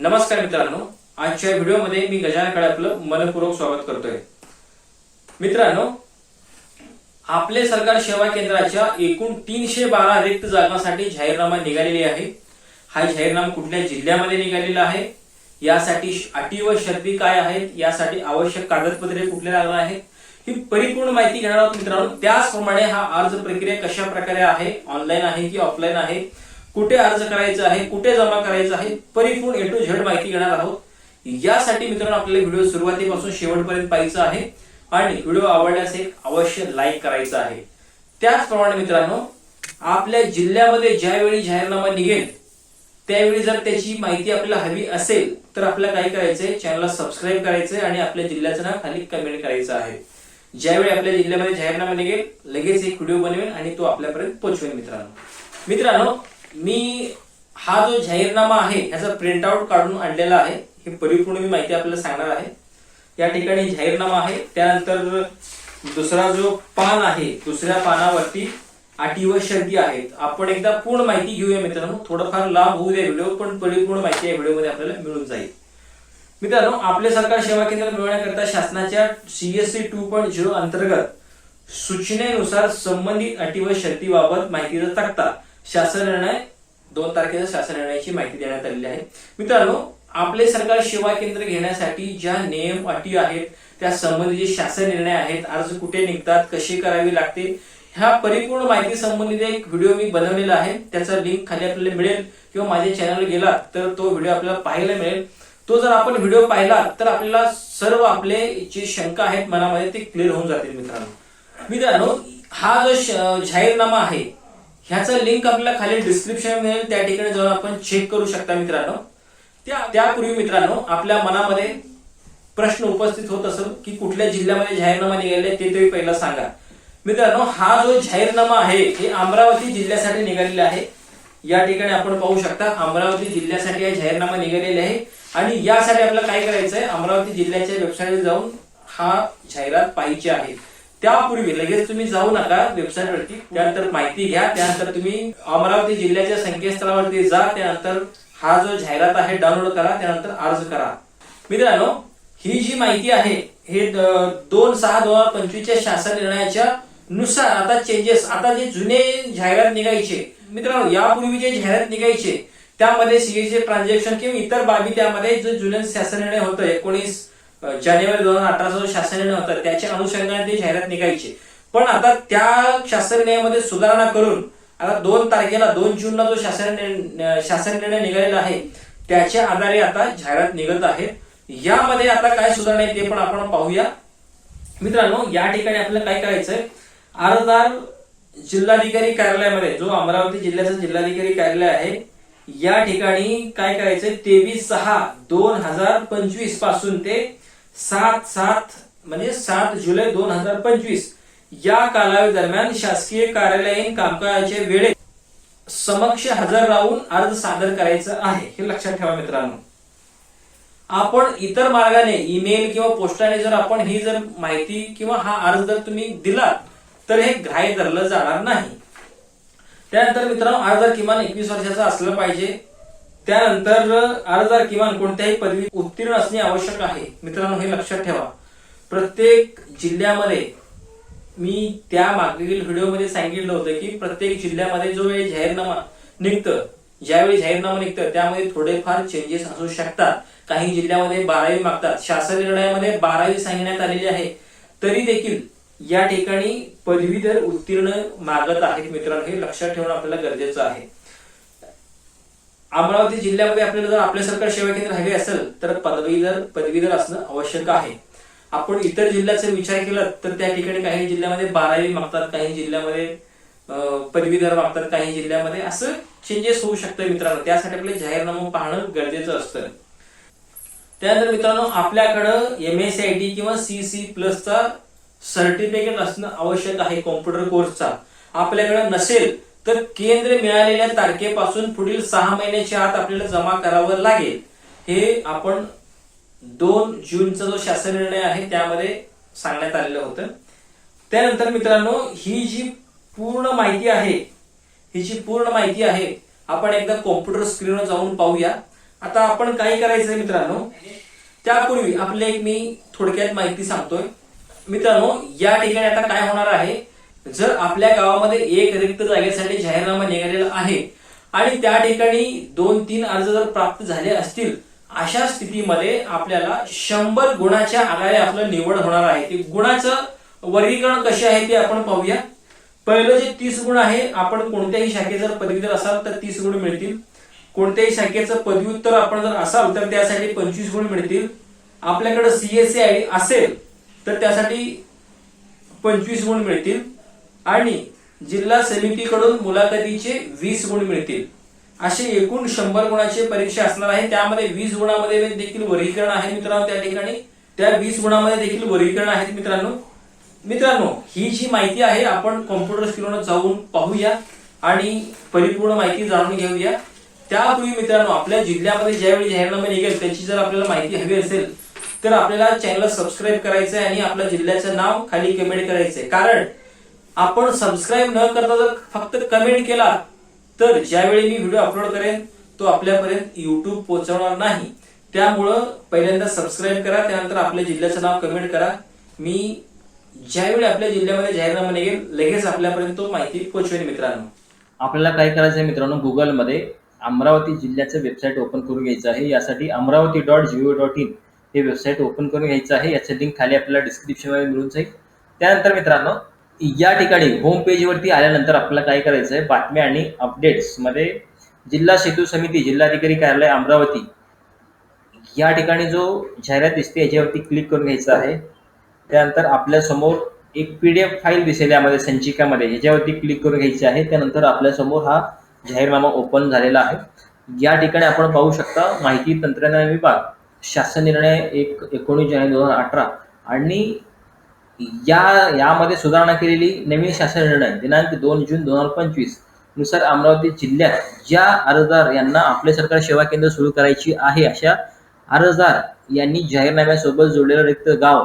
नमस्कार मित्रांनो. आजच्या व्हिडिओमध्ये मी गजानन काळे आपलं मनपूर्वक स्वागत करतोय. मित्रांनो आपले सरकार सेवा केंद्राच्या एकूण तीनशे बारा रिक्त जागांसाठी जाहीरनामा निघालेली आहे. हा जाहीरनामा कुठल्या जिल्ह्यामध्ये निघालेला आहे? यासाठी अटी व शर्ती काय आहेत? यासाठी आवश्यक कागदपत्रे कुठले लागणार आहेत? ही परिपूर्ण माहिती घेणार आहोत मित्रांनो. त्याचप्रमाणे हा अर्ज प्रक्रिया कशा प्रकारे आहे? ऑनलाईन आहे की ऑफलाईन आहे? कुठे अर्ज करायचा आहे कुठे जमा करायचा आहे परिपूर्ण ए टू झेड माहिती घेणार आहोत. यासाठी मित्रांनो आपल्याला व्हिडिओ सुरुवातीपासून शेवटपर्यंत पाहायचा आहे. आणि व्हिडिओ आवडल्यास एक अवश्य लाईक करायचा आहे. त्याचप्रमाणे मित्रांनो आपल्या जिल्ह्यामध्ये ज्यावेळी जाहीरनामा निघेल त्यावेळी जर त्याची माहिती आपल्याला हवी असेल तर आपल्याला काय करायचंय? चॅनलला सबस्क्राईब करायचंय आणि आपल्या जिल्ह्याचं नाव खाली कमेंट करायचं आहे. ज्यावेळी आपल्या जिल्ह्यामध्ये जाहीरनामा निघेल लगेच एक व्हिडिओ बनवेन आणि तो आपल्यापर्यंत पोहोचवेन मित्रांनो. मित्रांनो मी हा जो जाहीरनामा आहे ह्याचा प्रिंटआउट काढून आणलेला आहे. हे परिपूर्ण मी माहिती आपल्याला सांगणार आहे. या ठिकाणी जाहीरनामा आहे. त्यानंतर दुसरा जो पान आहे दुसऱ्या पानावरती अटी व शर्ती आहेत. आपण एकदा पूर्ण माहिती घेऊया मित्रांनो. थोडंफार लाभ होऊ द्या व्हिडिओ पण परिपूर्ण माहिती या व्हिडिओमध्ये आपल्याला मिळून जाईल. मित्रांनो आपले सरकार सेवा केंद्र मिळवण्याकरता शासनाच्या सीएससी टू पॉईंट झिरो अंतर्गत सूचनेनुसार संबंधित अटी व शर्तीबाबत माहितीचा तक्ता शासन निर्णय दोन तारखेच्या शासन निर्णयाची माहिती देण्यात आलेली आहे. मित्रांनो आपले सरकार सेवा केंद्र घेण्यासाठी ज्या नियम अटी आहेत त्या संबंधी जे शासन निर्णय आहेत अर्ज कुठे निघतात कशी करावी लागते ह्या परिपूर्ण माहिती संबंधित एक व्हिडिओ मी बनवलेला आहे. त्याचा लिंक खाली आपल्याला मिळेल किंवा माझ्या चॅनल गेला तर तो व्हिडिओ आपल्याला पाहायला मिळेल. तो जर आपण व्हिडिओ पाहिला तर आपल्याला सर्व आपले जे शंका आहेत मनामध्ये ते क्लिअर होऊन जातील मित्रांनो. मित्रांनो हा जो श- जाहीरनामा आहे ह्याचा लिंक आपल्याला खाली डिस्क्रिप्शन मिळेल. त्या ठिकाणी जाऊन आपण चेक करू शकता मित्रांनो. त्या त्यापूर्वी मित्रांनो आपल्या मनामध्ये प्रश्न उपस्थित होत असेल की कुठल्या जिल्ह्यामध्ये जाहीरनामा निघाले ते तुम्ही पहिला सांगा. मित्रांनो हा जो जाहीरनामा आहे हे अमरावती जिल्ह्यासाठी निघालेला आहे. या ठिकाणी आपण पाहू शकता अमरावती जिल्ह्यासाठी हा जाहीरनामा निघालेला आहे. आणि यासाठी आपल्याला काय करायचं आहे अमरावती जिल्ह्याच्या वेबसाईटवर जाऊन हा जाहिरात पाहिजे आहे. त्यापूर्वी लगेच तुम्ही जाऊ नका वेबसाईटवरती त्यानंतर माहिती घ्या. त्यानंतर तुम्ही अमरावती जिल्ह्याच्या संकेतस्थळावरती जा. त्यानंतर हा जो जाहिरात आहे डाउनलोड करा. त्यानंतर अर्ज करा. मित्रांनो ही जी माहिती आहे हे दोन सहा दोन हजार पंचवीसच्या शासन निर्णयाच्या नुसार आता चेंजेस आता जे जुने जाहिरात निघायचे मित्रांनो यापूर्वी जे जाहिरात निघायचे त्यामध्ये सीएचे ट्रान्झॅक्शन किंवा इतर बाबी त्यामध्ये जो जुने शासन निर्णय होतं एकोणीस जानेवारी दोन हजार अठराचा जो शासन निर्णय होता त्याच्या अनुषंगाने ते जाहिरात निघायची. पण आता त्या शासन निर्णयामध्ये सुधारणा करून आता दोन तारखेला दोन जूनला जो शासन शासन निर्णय निघालेला आहे त्याच्या आधारे आता जाहिरात निघत आहे. यामध्ये आता काय सुधारणा आहे ते पण आपण पाहूया. मित्रांनो या ठिकाणी आपल्याला काय करायचंय? अर्जदार जिल्हाधिकारी कार्यालयामध्ये जो अमरावती जिल्ह्याचं जिल्हाधिकारी कार्यालय आहे या ठिकाणी काय करायचंय? तेवीस सहा दोन हजार पंचवीसपासून ते सात सात म्हणजे सात जुलै दोन हजार पंचवीस. या कालावधी दरम्यान शासकीय कार्यालयीन कामकाजाच्या वेळेत समक्ष हजर राहून अर्ज सादर करायचं आहे हे लक्षात ठेवा मित्रांनो. आपण इतर मार्गाने ईमेल किंवा पोस्टाने जर आपण ही जर माहिती किंवा हा अर्ज जर तुम्ही दिला तर हे ग्राह्य धरलं जाणार नाही. त्यानंतर मित्रांनो अर्ज किमान एकवीस वर्षाचा असलं पाहिजे त्यानंतर अर्जदार किमान कोणत्याही पदवी उत्तीर्ण असणे आवश्यक आहे. मित्रांनो हे लक्षात ठेवा. प्रत्येक जिल्ह्यामध्ये मी त्या मागील व्हिडिओमध्ये सांगितलं होतं की प्रत्येक जिल्ह्यामध्ये जो वेळी जाहीरनामा निघतं ज्यावेळी जाहीरनामा निघतं त्यामध्ये थोडेफार चेंजेस असू शकतात. काही जिल्ह्यामध्ये बारावी मागतात. शासन निर्णयामध्ये बारावी सांगण्यात आलेली आहे. तरी देखील या ठिकाणी पदवीधर उत्तीर्ण मागत आहेत मित्रांनो हे लक्षात ठेवणं आपल्याला गरजेचं आहे. अमरावती जिल्ह्यामध्ये आपल्याला जर आपल्या सरकार सेवा केंद्र हवे असेल तर पदवीधर पदवीधर असणं आवश्यक आहे. आपण इतर जिल्ह्याचा विचार केला तर त्या ठिकाणी काही जिल्ह्यामध्ये बारावी मागतात काही जिल्ह्यामध्ये पदवीधर मागतात काही जिल्ह्यामध्ये असं चेंजेस होऊ शकतं मित्रांनो. त्यासाठी आपल्याला जाहीरनामा पाहणं गरजेचं असतं. त्यानंतर मित्रांनो आपल्याकडं एम एस आय टी किंवा सी सी प्लसचा सर्टिफिकेट असणं आवश्यक आहे कॉम्प्युटर कोर्सचा आपल्याकडे नसेल तर केंद्र मिळालेल्या तारखेपासून पुढील सहा महिन्याच्या आत आपल्याला जमा करावं लागेल. हे आपण दोन जूनचा जो शासन निर्णय आहे त्यामध्ये सांगण्यात आलेलं होतं. त्यानंतर मित्रांनो ही जी पूर्ण माहिती आहे ही जी पूर्ण माहिती आहे आपण एकदा कॉम्प्युटर स्क्रीनवर जाऊन पाहूया. आता आपण काय करायचंय मित्रांनो? त्यापूर्वी आपले एक मी थोडक्यात माहिती सांगतोय. मित्रांनो या ठिकाणी आता काय होणार आहे? जर आपल्या गावामध्ये एक रिक्त जागेसाठी जाहीरनामा निघालेला आहे आणि त्या ठिकाणी दोन तीन अर्ज जर प्राप्त झाले असतील अशा स्थितीमध्ये आपल्याला शंभर गुणाच्या आधारे आपलं निवड होणार आहे. ते गुणाचं वर्गीकरण कसे आहे ते आपण पाहूया. पहिलं जे तीस गुण आहे आपण कोणत्याही शाखेत जर पदवीधर असाल तर तीस गुण मिळतील. कोणत्याही शाखेचं पदव्युत्तर आपण जर असाल तर त्यासाठी पंचवीस गुण मिळतील. आपल्याकडे सीएससी आय डी असेल तर त्यासाठी पंचवीस गुण मिळतील. आणि जिल्हा समितीकडून मुलाखतीचे वीस गुण मिळतील. असे एकूण शंभर गुणाची परीक्षा असणार आहे. त्यामध्ये वीस गुणामध्ये देखील वर्गीकरण आहे मित्रांनो त्या ठिकाणी. त्या वीस गुणामध्ये देखील वर्गीकरण आहेत मित्रांनो. मित्रांनो ही जी माहिती आहे आपण कॉम्प्युटर स्क्रीनवर जाऊन पाहूया आणि परिपूर्ण माहिती जाणून घेऊया. त्यापूर्वी मित्रांनो आपल्या जिल्ह्यामध्ये ज्यावेळी जाहीरनामा निघेल त्याची जर आपल्याला माहिती हवी असेल तर आपल्याला चॅनल सबस्क्राईब करायचं आहे आणि आपल्या जिल्ह्याचं नाव खाली कमेंट करायचंय. कारण आपण सबस्क्राईब न करता जर फक्त कमेंट केला तर ज्यावेळी मी व्हिडिओ अपलोड करेन तो आपल्यापर्यंत युट्यूब पोहोचवणार नाही. त्यामुळं पहिल्यांदा सबस्क्राईब करा त्यानंतर आपल्या जिल्ह्याचं नाव कमेंट करा. मी ज्यावेळी आपल्या जिल्ह्यामध्ये जाहीरनामा निघेल लगेच आपल्यापर्यंत तो माहिती पोहोचवेल मित्रांनो. आपल्याला काय करायचं आहे मित्रांनो गुगलमध्ये अमरावती जिल्ह्याचं वेबसाईट ओपन करून घ्यायचं आहे. यासाठी Amravati dot gov dot in हे वेबसाईट ओपन करून घ्यायचं आहे. याचं लिंक खाली आपल्याला डिस्क्रिप्शनमध्ये मिळून जाईल. त्यानंतर मित्रांनो या ठिकाणी होम पेजवरती आल्यानंतर आपल्याला काय करायचं आहे बातम्या आणि अपडेट्समध्ये जिल्हा सेतू समिती जिल्हाधिकारी कार्यालय अमरावती या ठिकाणी जो जाहिरात दिसते याच्यावरती क्लिक करून घ्यायचं आहे. त्यानंतर आपल्यासमोर एक पी डी एफ फाईल दिसेल यामध्ये संचिकामध्ये. याच्यावरती क्लिक करून घ्यायची आहे. त्यानंतर आपल्यासमोर हा जाहीरनामा ओपन झालेला आहे. या ठिकाणी आपण पाहू शकता माहिती तंत्रज्ञान विभाग शासन निर्णय एक एकोणीस जानेवारी दोन हजार अठरा आणि या यामध्ये सुधारणा केलेली नवीन शासन निर्णय दिनांक दोन जून दोन हजार पंचवीसनुसार अमरावती जिल्ह्यात ज्या अर्जदार यांना आपले सरकार सेवा केंद्र सुरू करायची आहे अशा अर्जदार यांनी जाहीरनाम्यासोबत जोडलेलं रिक्त गाव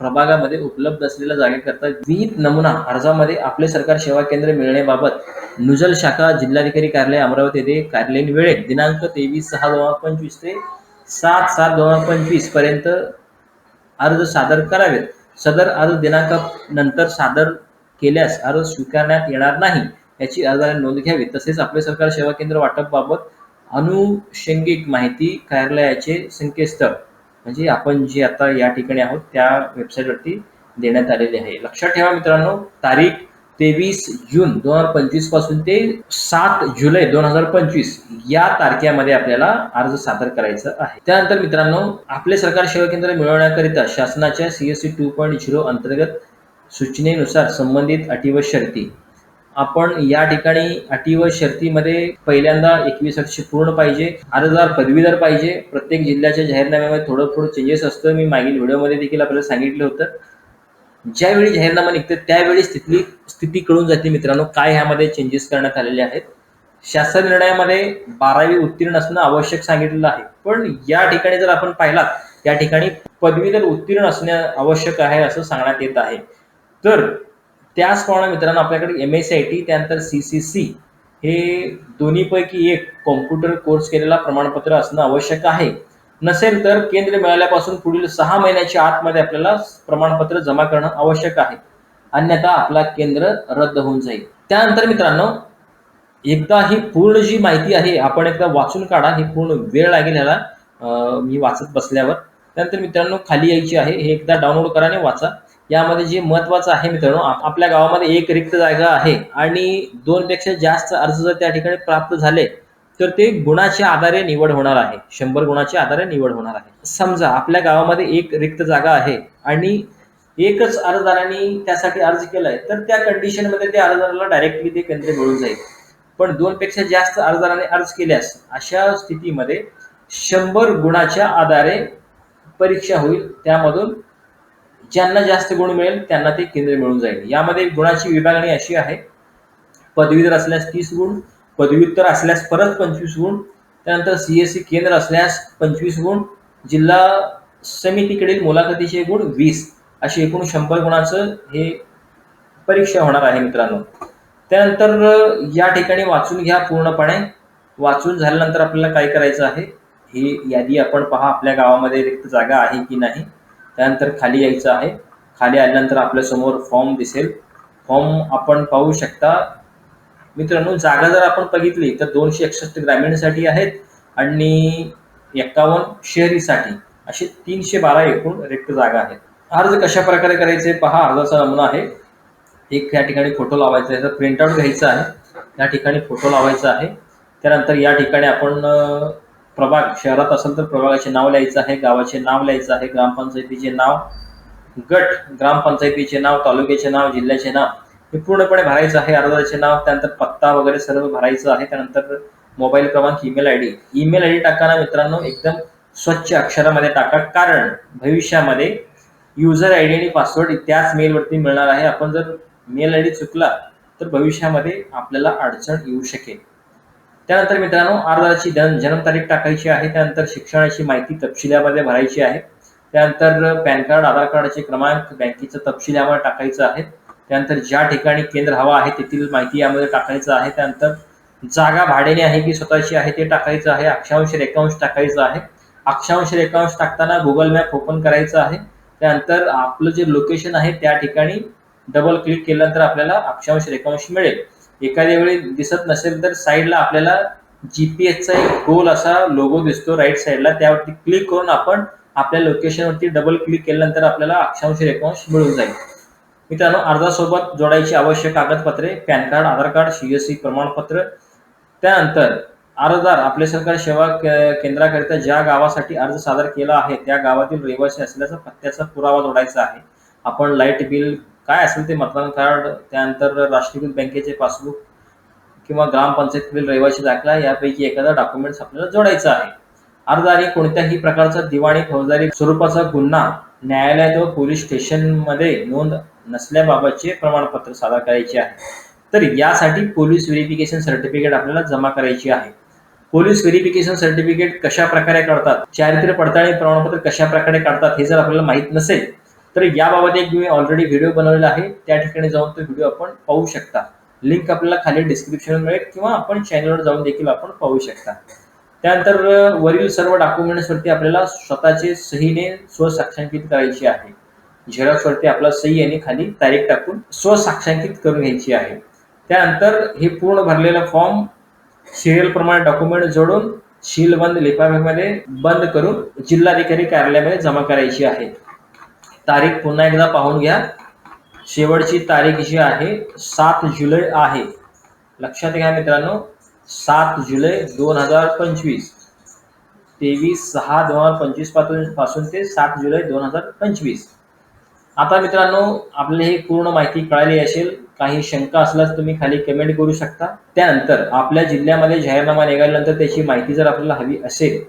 प्रभागामध्ये उपलब्ध असलेल्या जागेकरता विहित नमुना अर्जामध्ये आपले सरकार सेवा केंद्र मिळण्याबाबत नुजल शाखा जिल्हाधिकारी कार्यालय अमरावती येथे कार्यालयीन वेळेत दिनांक तेवीस सहा दोन हजार पंचवीस ते सात सात दोन हजार पंचवीसपर्यंत अर्ज सादर करावेत. सदर अर्ज दिनांकानंतर सादर केल्यास अर्ज स्वीकारण्यात येणार नाही याची अर्जाने नोंद घ्यावी. तसेच आपले सरकार सेवा केंद्र वाटपबाबत अनुषंगिक माहिती कार्यालयाचे संकेतस्थळ म्हणजे आपण जे आता या ठिकाणी आहोत त्या वेबसाईटवरती देण्यात आलेले आहे. लक्षात ठेवा मित्रांनो तारीख तेवीस जून दोन हजार पंचवीसपासून ते सात जुलै दोन हजार पंचवीस या तारखेमध्ये आपल्याला अर्ज सादर करायचा आहे. त्यानंतर मित्रांनो आपले सरकार सेवा केंद्र मिळवण्याकरिता शासनाच्या सीएससी टू पॉईंट झिरो अंतर्गत सूचनेनुसार संबंधित अटी व शर्ती. आपण या ठिकाणी अटी व शर्तीमध्ये पहिल्यांदा एकवीस वर्ष पूर्ण पाहिजे अर्जदार पदवीधर पाहिजे. प्रत्येक जिल्ह्याच्या जाहीरनाम्यामध्ये थोडं थोडं चेंजेस असतं. मी मागील व्हिडिओमध्ये देखील आपल्याला सांगितलं होतं. ज्यावेळी जाहीरनामा निघते त्यावेळी स्थिती स्थिती कळून जाते मित्रांनो काय ह्यामध्ये चेंजेस करण्यात आलेले आहेत. शासन निर्णयामध्ये बारावी उत्तीर्ण असणं आवश्यक सांगितलेलं आहे. पण या ठिकाणी जर आपण पाहिलात या ठिकाणी पदवीधर उत्तीर्ण असणे आवश्यक आहे असं सांगण्यात येत आहे. तर त्याचप्रमाणे मित्रांनो आपल्याकडे M S C I T त्यानंतर सी सी सी हे दोन्हीपैकी एक कॉम्प्युटर कोर्स केलेला प्रमाणपत्र असणं आवश्यक आहे. नसेल तर केंद्र मिळाल्यापासून पुढील सहा महिन्याच्या आतमध्ये आपल्याला प्रमाणपत्र जमा करणं आवश्यक आहे. अन्यथा आपला केंद्र रद्द होऊन जाईल. त्यानंतर मित्रांनो एकदा ही पूर्ण जी माहिती आहे आपण एकदा वाचून काढा. ही पूर्ण वेळ लागेल ह्याला मी वाचत बसल्यावर. त्यानंतर मित्रांनो खाली यायची आहे हे एकदा डाउनलोड करा आणि वाचा. यामध्ये जे महत्वाचं आहे मित्रांनो आपल्या गावामध्ये एक रिक्त जागा आहे आणि दोन पेक्षा जास्त अर्ज जर त्या ठिकाणी प्राप्त झाले तर ते गुणाच्या आधारे निवड होणार आहे. शंभर गुणाच्या आधारे निवड होणार आहे. समजा आपल्या गावामध्ये एक रिक्त जागा आहे आणि एकच अर्जदारांनी त्यासाठी अर्ज केलाय तर त्या कंडिशनमध्ये त्या अर्जदाराला डायरेक्टली ते केंद्र मिळून जाईल. पण दोन पेक्षा जास्त अर्जदाराने अर्ज केल्यास अशा स्थितीमध्ये शंभर गुणाच्या आधारे परीक्षा होईल. त्यामधून ज्यांना जास्त गुण मिळेल त्यांना ते केंद्र मिळून जाईल. यामध्ये गुणाची विभागणी अशी आहे पदवीधर असल्यास तीस गुण पदव्युत्तर असल्यास परत पंचवीस गुण त्यानंतर सीएससी केंद्र असल्यास पंचवीस गुण जिल्हा समितीकडील मुलाखतीचे गुण वीस. अशी एकूण शंभर गुणाचं हे परीक्षा होणार आहे मित्रांनो. त्यानंतर या ठिकाणी वाचून घ्या पूर्णपणे. वाचून झाल्यानंतर आपल्याला काय करायचं आहे? ही यादी आपण पहा आपल्या गावामध्ये रिक्त जागा आहे की नाही? त्यानंतर खाली यायचं आहे. खाली आल्यानंतर आपल्यासमोर फॉर्म दिसेल. फॉर्म आपण पाहू शकता. मित्रांनो जागा जर आपण बघितली तर दोनशे एकसष्ट ग्रामीणसाठी आहेत आणि एक्कावन्न शहरीसाठी असे तीनशे बारा एकूण रिक्त जागा आहेत. अर्ज कशा प्रकारे करायचे पहा अर्जाचा नमुना आहे. एक या ठिकाणी फोटो लावायचा आहे तर प्रिंटआउट घ्यायचा आहे. या ठिकाणी फोटो लावायचा आहे. त्यानंतर या ठिकाणी आपण प्रभाग शहरात असेल तर प्रभागाचे नाव लिहायचं आहे गावाचे नाव लिहायचं आहे ग्रामपंचायतीचे नाव गट ग्रामपंचायतीचे नाव तालुक्याचे नाव जिल्ह्याचे नाव हे पूर्णपणे भरायचं आहे. अर्जाचे नाव त्यानंतर पत्ता वगैरे सर्व भरायचं आहे. त्यानंतर मोबाईल क्रमांक email I D email I D टाकताना मित्रांनो एकदम स्वच्छ अक्षरामध्ये टाका. कारण भविष्यामध्ये युजर आय डी आणि पासवर्ड त्याच मेलवरती मिळणार आहे. आपण जर मेल आय डी चुकला तर भविष्यामध्ये आपल्याला अडचण येऊ शकेल. त्यानंतर मित्रांनो अर्जाची जन जन्मतारीख टाकायची आहे. त्यानंतर शिक्षणाची माहिती तपशिलामध्ये भरायची आहे. त्यानंतर पॅन कार्ड आधार कार्डाचे क्रमांक बँकेचं तपशील यामध्ये टाकायचं आहे. त्यानंतर ज्या ठिकाणी केंद्र हवा आहे तेथील माहिती यामध्ये टाकायचं आहे. त्यानंतर जागा भाड्याने आहे की स्वतःची आहे ते टाकायचं आहे. अक्षांश रेखांश टाकायचं आहे. अक्षांश रेखांश टाकताना गुगल मॅप ओपन करायचं आहे. त्यानंतर आपलं जे लोकेशन आहे त्या ठिकाणी डबल क्लिक केल्यानंतर आपल्याला अक्षांश रेखांश मिळेल. एखाद्या वेळी दिसत नसेल तर साईडला आपल्याला जीपीएसचा एक गोल असा लोगो दिसतो राईट साईडला त्यावरती क्लिक करून आपण आपल्या लोकेशनवरती डबल क्लिक केल्यानंतर आपल्याला अक्षांश रेखांश मिळून जाईल. मित्रांनो अर्जासोबत जोडायची आवश्यक कागदपत्रे PAN card Aadhaar card CSC प्रमाणपत्र. त्यानंतर अर्जदार आपले सरकार सेवा केंद्राकरिता ज्या गावासाठी अर्ज सादर केला आहे त्या गावातील रहिवासी असल्याचा पत्त्याचा पुरावा जोडायचा आहे. आपण लाइट बिल काय असेल ते मतदान कार्ड त्यानंतर राष्ट्रीयकृत बँकेचे पासबुक किंवा ग्रामपंचायतीतील रहिवासी दाखला यापैकी एखादा डॉक्युमेंट्स आपल्याला जोडायचा आहे. अर्जदारी कोणत्याही प्रकारचा दिवाणी फौजदारी स्वरूपाचा गुन्हा न्यायालयात व पोलीस स्टेशनमध्ये नोंद नसल्याबाबतचे प्रमाणपत्र सादर करायचे आहे. तर यासाठी पोलीस व्हेरिफिकेशन सर्टिफिकेट आपल्याला जमा करायची आहे. पोलीस व्हेरिफिकेशन सर्टिफिकेट कशा प्रकारे काढतात चारित्र्य पडताळणी प्रमाणपत्र कशा प्रकारे काढतात हे जर आपल्याला माहीत नसेल तर याबाबत एक मी ऑलरेडी व्हिडिओ बनवलेला आहे. त्या ठिकाणी जाऊन तो व्हिडिओ आपण पाहू शकता. लिंक आपल्याला खाली डिस्क्रिप्शन मिळेल किंवा आपण चॅनलवर जाऊन देखील आपण पाहू शकता. त्यानंतर वरील सर्व डॉक्युमेंट्सवरती आपल्याला स्वतःचे सहीने स्वसाक्षांकित करायची आहे. झेरॉक्सवरती आपला सही आणि खाली तारीख टाकून स्वसाक्षांकित करून घ्यायची आहे. त्यानंतर हे पूर्ण भरलेला फॉर्म सिरियल प्रमाणे डॉक्युमेंट जोडून सीलबंद लिफाफ्यामध्ये बंद करून जिल्हाधिकारी कार्यालयामध्ये जमा करायची आहे. तारीख पुन्हा एकदा पाहून घ्या. शेवटची तारीख जी आहे सात जुलै आहे. लक्षात घ्या मित्रांनो सात जुलै दोन हजार पंचवीस. तेवीस सहा दोन हजार पंचवीसपासून पासून ते सात जुलै दोन हजार पंचवीस. आता मित्रांनो आपले हे पूर्ण माहिती कळाली असेल काही शंका असल्यास तुम्ही खाली कमेंट करू शकता. त्यानंतर आपल्या जिल्ह्यामध्ये जाहीरनामा निघाल्यानंतर त्याची माहिती जर आपल्याला हवी असेल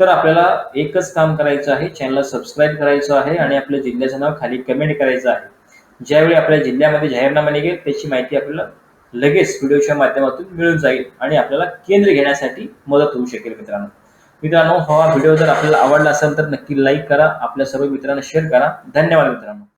तर आपल्याला एकच काम करायचं आहे चॅनलला सबस्क्राईब करायचं आहे आणि आपल्या जिल्ह्याचं नाव खाली कमेंट करायचं आहे. ज्यावेळी आपल्या जिल्ह्यामध्ये जाहीरनामा निघेल त्याची माहिती आपल्याला लगेच व्हिडिओच्या माध्यमातून मिळून जाईल आणि आपल्याला केंद्र घेण्यासाठी मदत होऊ शकेल मित्रांनो. मित्रांनो हा व्हिडिओ जर आपल्याला आवडला असेल तर नक्की लाईक करा आपल्या सर्व मित्रांना शेअर करा. धन्यवाद मित्रांनो.